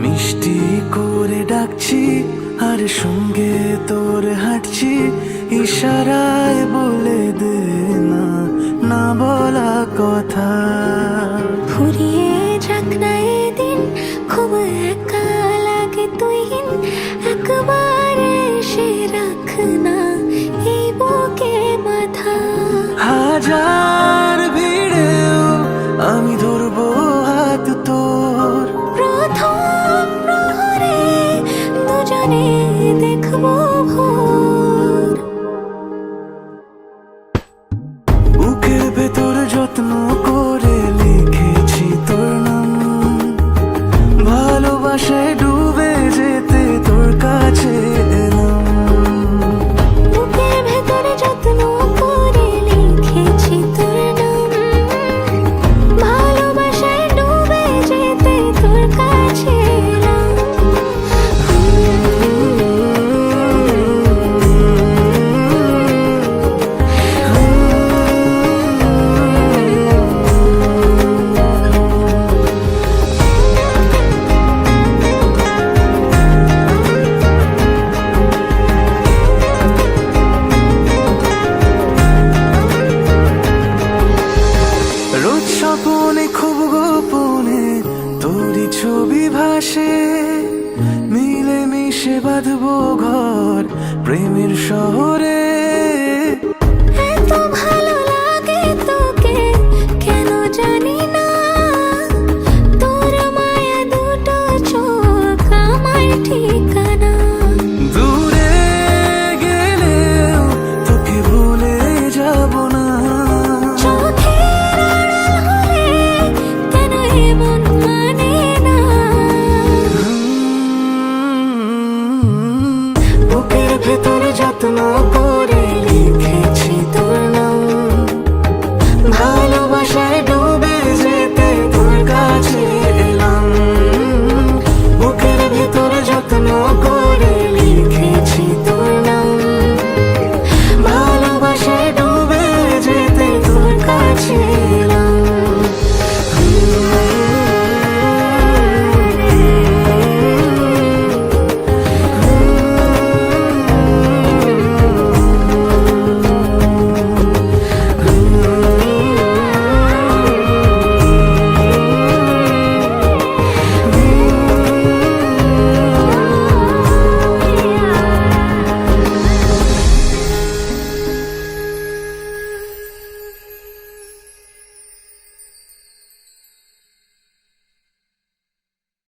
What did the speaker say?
মিষ্টি করে ডাকছি আর সঙ্গে তোর হাঁটছি। ইশারায় বলে দে না না বলা কথা। ঘুরিয়ে যাক দিন খুব একা লাগে তুই একবার এসে রাখনা এই বুকে মাথা। হাজার আকাশে মিলে মিশে বাঁধব ঘর প্রেমের শহরে।